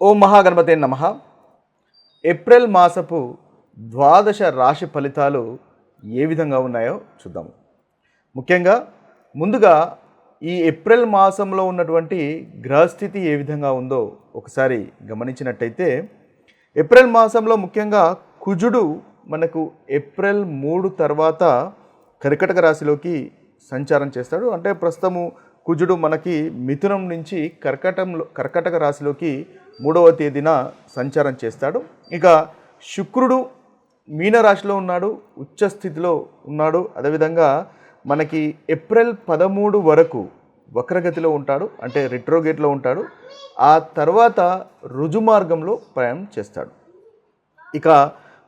ఓ మహాగణపతే నమ. ఏప్రిల్ మాసపు ద్వాదశ రాశి ఫలితాలు ఏ విధంగా ఉన్నాయో చూద్దాము ముఖ్యంగా ముందుగా ఈ ఏప్రిల్ మాసంలో ఉన్నటువంటి గ్రహస్థితి ఏ విధంగా ఉందో ఒకసారి గమనించినట్టయితే ఏప్రిల్ మాసంలో ముఖ్యంగా కుజుడు మనకు ఏప్రిల్ మూడు తర్వాత కర్కటక రాశిలోకి సంచారం చేస్తాడు. అంటే ప్రస్తుతము కుజుడు మనకి మిథునం నుంచి కర్కటంలో కర్కటక రాశిలోకి మూడవ తేదీన సంచారం చేస్తాడు. ఇక శుక్రుడు మీనరాశిలో ఉన్నాడు ఉచ్చ స్థితిలో ఉన్నాడు. అదేవిధంగా మనకి ఏప్రిల్ పదమూడు వరకు వక్రగతిలో ఉంటాడు అంటే రిట్రోగేట్లో ఉంటాడు. ఆ తర్వాత రుజుమార్గంలో ప్రయాణం చేస్తాడు. ఇక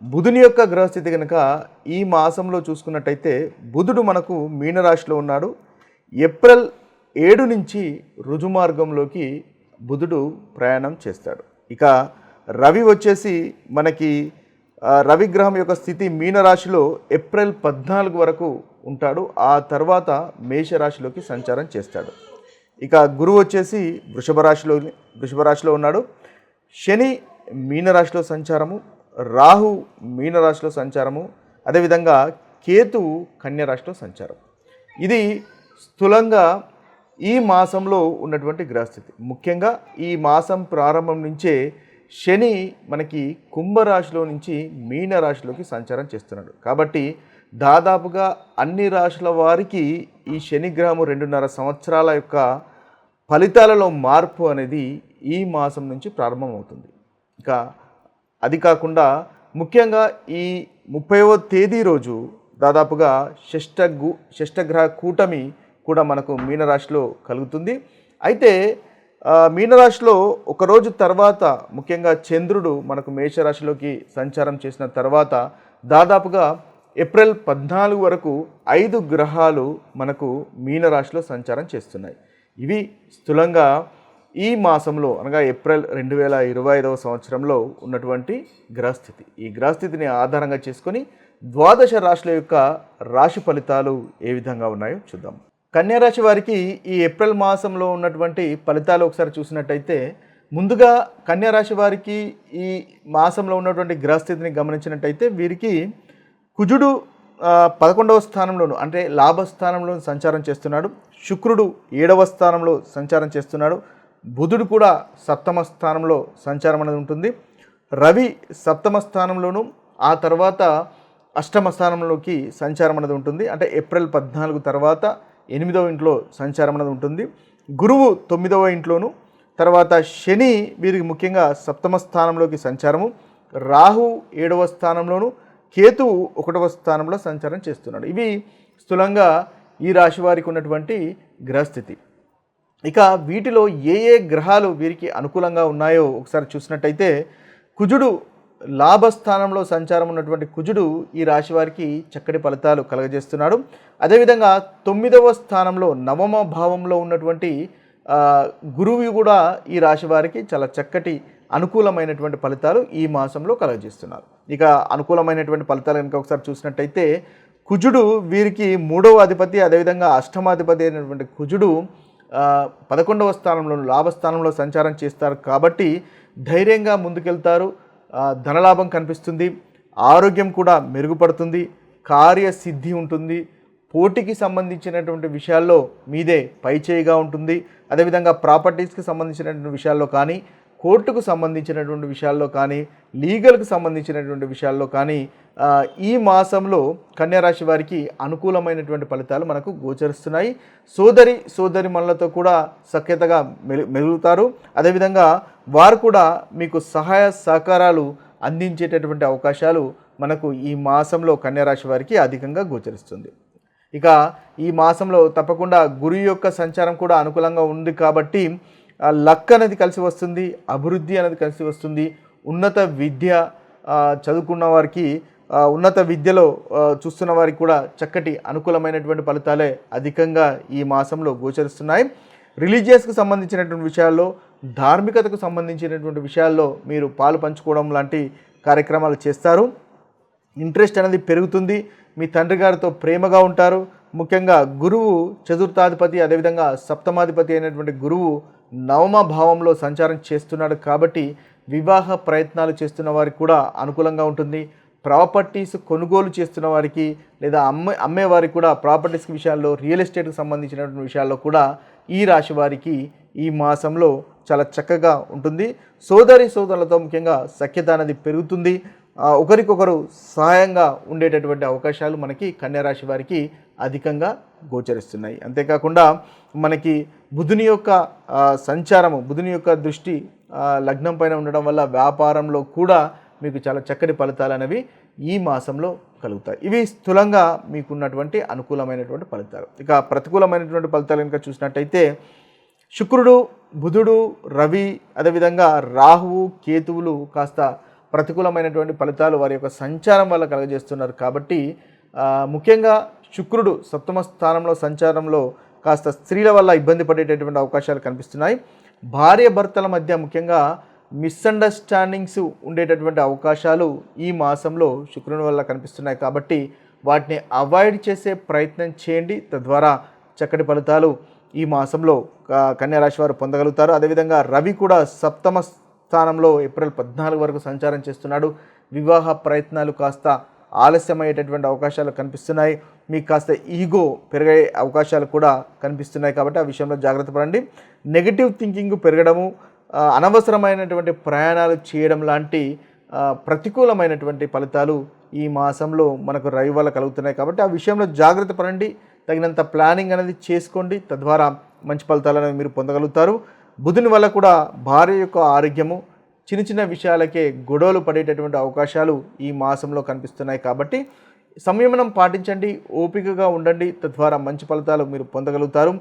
బుధుని యొక్క గ్రహస్థితి కనుక ఈ మాసంలో చూసుకున్నట్టయితే బుధుడు మనకు మీనరాశిలో ఉన్నాడు. ఏప్రిల్ ఏడు నుంచి రుజుమార్గంలోకి బుధుడు ప్రయాణం చేస్తాడు. ఇక రవి వచ్చేసి మనకి రవిగ్రహం యొక్క స్థితి మీనరాశిలో ఏప్రిల్ పద్నాలుగు వరకు ఉంటాడు. ఆ తర్వాత మేషరాశిలోకి సంచారం చేస్తాడు. ఇక గురువు వచ్చేసి వృషభ రాశిలో వృషభ రాశిలో ఉన్నాడు. శని మీనరాశిలో సంచారము రాహు మీనరాశిలో సంచారము అదేవిధంగా కేతువు కన్యరాశిలో సంచారం. ఇది స్థూలంగా ఈ మాసంలో ఉన్నటువంటి గ్రహస్థితి. ముఖ్యంగా ఈ మాసం ప్రారంభం నుంచే శని మనకి కుంభరాశిలో నుంచి మీన రాశిలోకి సంచారం చేస్తున్నాడు. కాబట్టి దాదాపుగా అన్ని రాశుల వారికి ఈ శనిగ్రహము రెండున్నర సంవత్సరాల యొక్క ఫలితాలలో మార్పు అనేది ఈ మాసం నుంచి ప్రారంభమవుతుంది. ఇక అది కాకుండా ముఖ్యంగా ఈ ముప్పైవ తేదీ రోజు దాదాపుగా షష్ఠ గు షష్ఠగ్రహ కూటమి కూడా మనకు మీనరాశిలో కలుగుతుంది. అయితే మీనరాశిలో ఒకరోజు తర్వాత ముఖ్యంగా చంద్రుడు మనకు మేషరాశిలోకి సంచారం చేసిన తర్వాత దాదాపుగా ఏప్రిల్ పద్నాలుగు వరకు ఐదు గ్రహాలు మనకు మీనరాశిలో సంచారం చేస్తున్నాయి. ఇవి స్థూలంగా ఈ మాసంలో అనగా ఏప్రిల్ రెండు వేల ఇరవై ఐదవ సంవత్సరంలో ఉన్నటువంటి గ్రహస్థితి. ఈ గ్రహస్థితిని ఆధారంగా చేసుకొని ద్వాదశ రాశుల యొక్క రాశి ఫలితాలు ఏ విధంగా ఉన్నాయో చూద్దాం. కన్యారాశి వారికి ఈ ఏప్రిల్ మాసంలో ఉన్నటువంటి ఫలితాలు ఒకసారి చూసినట్టయితే ముందుగా కన్యారాశి వారికి ఈ మాసంలో ఉన్నటువంటి గ్రహస్థితిని గమనించినట్టయితే వీరికి కుజుడు పదకొండవ స్థానంలోను అంటే లాభస్థానంలో సంచారం చేస్తున్నాడు. శుక్రుడు ఏడవ స్థానంలో సంచారం చేస్తున్నాడు. బుధుడు కూడా సప్తమ స్థానంలో సంచారం అనేది ఉంటుంది. రవి సప్తమ స్థానంలోను ఆ తర్వాత అష్టమ స్థానంలోకి సంచారం అనేది ఉంటుంది. అంటే ఏప్రిల్ పద్నాలుగు తర్వాత ఎనిమిదవ ఇంట్లో సంచారం అనేది ఉంటుంది. గురువు తొమ్మిదవ ఇంట్లోను తర్వాత శని వీరికి ముఖ్యంగా సప్తమ స్థానంలోకి సంచారము. రాహు ఏడవ స్థానంలోను కేతువు ఒకటవ స్థానంలో సంచారం చేస్తున్నాడు. ఇవి స్థూలంగా ఈ రాశి వారికి ఉన్నటువంటి గ్రహస్థితి. ఇక వీటిలో ఏ ఏ గ్రహాలు వీరికి అనుకూలంగా ఉన్నాయో ఒకసారి చూసినట్టయితే కుజుడు లాభస్థానంలో సంచారం ఉన్నటువంటి కుజుడు ఈ రాశి వారికి చక్కటి ఫలితాలు కలగజేస్తున్నాడు. అదేవిధంగా తొమ్మిదవ స్థానంలో నవమ భావంలో ఉన్నటువంటి గురువు కూడా ఈ రాశి వారికి చాలా చక్కటి అనుకూలమైనటువంటి ఫలితాలు ఈ మాసంలో కలగజేస్తున్నారు. ఇక అనుకూలమైనటువంటి ఫలితాలు కనుక ఒకసారి చూసినట్టయితే కుజుడు వీరికి మూడవ అధిపతి అదేవిధంగా అష్టమాధిపతి అయినటువంటి కుజుడు పదకొండవ స్థానంలో లాభస్థానంలో సంచారం చేస్తారు కాబట్టి ధైర్యంగా ముందుకెళ్తారు. ధనలాభం కనిపిస్తుంది ఆరోగ్యం కూడా మెరుగుపడుతుంది కార్యసిద్ధి ఉంటుంది. పోటీకి సంబంధించినటువంటి విషయాల్లో మీదే పైచేయిగా ఉంటుంది. అదేవిధంగా ప్రాపర్టీస్కి సంబంధించినటువంటి విషయాల్లో కానీ కోర్టుకు సంబంధించినటువంటి విషయాల్లో కానీ లీగల్కి సంబంధించినటువంటి విషయాల్లో కానీ ఈ మాసంలో కన్యారాశి వారికి అనుకూలమైనటువంటి ఫలితాలు మనకు గోచరిస్తున్నాయి. సోదరి సోదరి మనలతో కూడా సఖ్యతగా మెలు మెలుగుతారు అదేవిధంగా వారు కూడా మీకు సహాయ సహకారాలు అందించేటటువంటి అవకాశాలు మనకు ఈ మాసంలో కన్యారాశి వారికి అధికంగా గోచరిస్తుంది. ఇక ఈ మాసంలో తప్పకుండా గురు యొక్క సంచారం కూడా అనుకూలంగా ఉంది కాబట్టి లక్ అనేది కలిసి వస్తుంది అభివృద్ధి అనేది కలిసి వస్తుంది. ఉన్నత విద్య చదువుకున్న వారికి ఉన్నత విద్యలో చూస్తున్న వారికి కూడా చక్కటి అనుకూలమైనటువంటి ఫలితాలే అధికంగా ఈ మాసంలో గోచరిస్తున్నాయి. రిలీజియస్కి సంబంధించినటువంటి విషయాల్లో ధార్మికతకు సంబంధించినటువంటి విషయాల్లో మీరు పాలు పంచుకోవడం లాంటి కార్యక్రమాలు చేస్తారు. ఇంట్రెస్ట్ అనేది పెరుగుతుంది. మీ తండ్రి గారితో ప్రేమగా ఉంటారు. ముఖ్యంగా గురువు చతుర్థాధిపతి అదేవిధంగా సప్తమాధిపతి అయినటువంటి గురువు నవమ భావంలో సంచారం చేస్తున్నాడు కాబట్టి వివాహ ప్రయత్నాలు చేస్తున్న వారికి కూడా అనుకూలంగా ఉంటుంది. ప్రాపర్టీస్ కొనుగోలు చేస్తున్న వారికి లేదా అమ్మే అమ్మేవారికి కూడా ప్రాపర్టీస్ విషయాల్లో రియల్ ఎస్టేట్కి సంబంధించినటువంటి విషయాల్లో కూడా ఈ రాశి వారికి ఈ మాసంలో చాలా చక్కగా ఉంటుంది. సోదరి సోదరులతో ముఖ్యంగా సఖ్యత అనేది పెరుగుతుంది. ఒకరికొకరు సహాయంగా ఉండేటటువంటి అవకాశాలు మనకి కన్యారాశి వారికి అధికంగా గోచరిస్తున్నాయి. అంతేకాకుండా మనకి బుధుని యొక్క సంచారము బుధుని యొక్క దృష్టి లగ్నం పైన ఉండడం వల్ల వ్యాపారంలో కూడా మీకు చాలా చక్కటి ఫలితాలు అనేవి ఈ మాసంలో కలుగుతాయి. ఇవి స్థూలంగా మీకున్నటువంటి అనుకూలమైనటువంటి ఫలితాలు. ఇక ప్రతికూలమైనటువంటి ఫలితాలు కనుక చూసినట్టయితే శుక్రుడు బుధుడు రవి అదేవిధంగా రాహువు కేతువులు కాస్త ప్రతికూలమైనటువంటి ఫలితాలు వారి యొక్క సంచారం వల్ల కలగజేస్తున్నారు. కాబట్టి ముఖ్యంగా శుక్రుడు సప్తమ స్థానంలో సంచారంలో కాస్త స్త్రీల వల్ల ఇబ్బంది పడేటటువంటి అవకాశాలు కనిపిస్తున్నాయి. భార్య భర్తల మధ్య ముఖ్యంగా మిస్అండర్స్టాండింగ్స్ ఉండేటటువంటి అవకాశాలు ఈ మాసంలో శుక్రుని వల్ల కనిపిస్తున్నాయి కాబట్టి వాటిని అవాయిడ్ చేసే ప్రయత్నం చేయండి. తద్వారా చక్కటి ఫలితాలు ఈ మాసంలో క- వారు పొందగలుగుతారు. అదేవిధంగా రవి కూడా సప్తమ స్థానంలో ఏప్రిల్ పద్నాలుగు వరకు సంచారం చేస్తున్నాడు. వివాహ ప్రయత్నాలు కాస్త ఆలస్యమయ్యేటటువంటి అవకాశాలు కనిపిస్తున్నాయి. మీకు కాస్త ఈగో పెరిగే అవకాశాలు కూడా కనిపిస్తున్నాయి కాబట్టి ఆ విషయంలో జాగ్రత్త పడండి. నెగిటివ్ థింకింగ్ పెరగడము అనవసరమైనటువంటి ప్రయాణాలు చేయడం లాంటి ప్రతికూలమైనటువంటి ఫలితాలు ఈ మాసంలో మనకు రవి వల్ల కలుగుతున్నాయి. కాబట్టి ఆ విషయంలో జాగ్రత్త పడండి. తగినంత ప్లానింగ్ అనేది చేసుకోండి. తద్వారా మంచి ఫలితాలు మీరు పొందగలుగుతారు. బుధుని వల్ల కూడా భార్య యొక్క ఆరోగ్యము చిన్న చిన్న విషయాలకే గొడవలు పడేటటువంటి అవకాశాలు ఈ మాసంలో కనిపిస్తున్నాయి. కాబట్టి సంయమనం పాటించండి. ఓపికగా ఉండండి. తద్వారా మంచి ఫలితాలు మీరు పొందగలుగుతారు.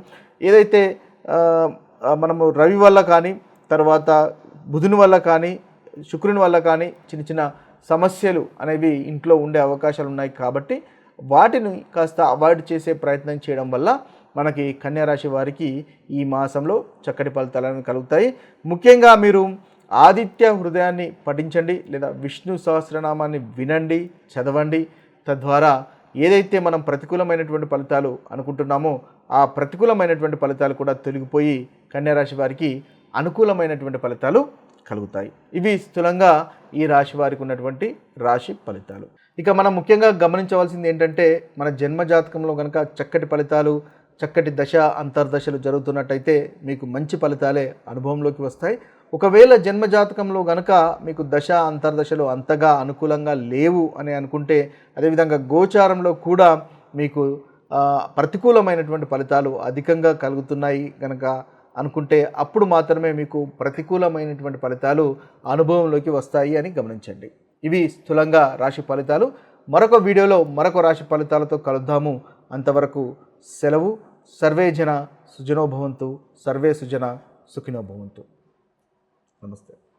ఏదైతే మనము రవి వల్ల కానీ తర్వాత బుధుని వల్ల కానీ శుక్రుని వల్ల కానీ చిన్న చిన్న సమస్యలు అనేవి ఇంట్లో ఉండే అవకాశాలు ఉన్నాయి కాబట్టి వాటిని కాస్త అవాయిడ్ చేసే ప్రయత్నం చేయడం వల్ల మనకి కన్యారాశి వారికి ఈ మాసంలో చక్కటి ఫలితాలను కలుగుతాయి. ముఖ్యంగా మీరు ఆదిత్య హృదయాన్ని పఠించండి లేదా విష్ణు సహస్రనామాన్ని వినండి చదవండి. తద్వారా ఏదైతే మనం ప్రతికూలమైనటువంటి ఫలితాలు అనుకుంటున్నామో ఆ ప్రతికూలమైనటువంటి ఫలితాలు కూడా తొలగిపోయి కన్యారాశి వారికి అనుకూలమైనటువంటి ఫలితాలు కలుగుతాయి. ఇవి స్థూలంగా ఈ రాశి వారికి ఉన్నటువంటి రాశి ఫలితాలు. ఇక మనం ముఖ్యంగా గమనించవలసింది ఏంటంటే మన జన్మ జాతకంలో కనుక చక్కటి ఫలితాలు చక్కటి దశ అంతర్దశలు జరుగుతున్నట్టయితే మీకు మంచి ఫలితాలే అనుభవంలోకి వస్తాయి. ఒకవేళ జన్మ జాతకంలో గనక మీకు దశ అంతర్దశలు అంతగా అనుకూలంగా లేవు అని అనుకుంటే అదేవిధంగా గోచారంలో కూడా మీకు ప్రతికూలమైనటువంటి ఫలితాలు అధికంగా కలుగుతున్నాయి కనుక అనుకుంటే అప్పుడు మాత్రమే మీకు ప్రతికూలమైనటువంటి ఫలితాలు అనుభవంలోకి వస్తాయి అని గమనించండి. ఇవి స్థూలంగా రాశి ఫలితాలు. మరొక వీడియోలో మరొక రాశి ఫలితాలతో కలుద్దాము. అంతవరకు సెలవు. సర్వే జన సుజనోభవంతు సర్వే సుజన సుఖినోభవంతు నమస్తే.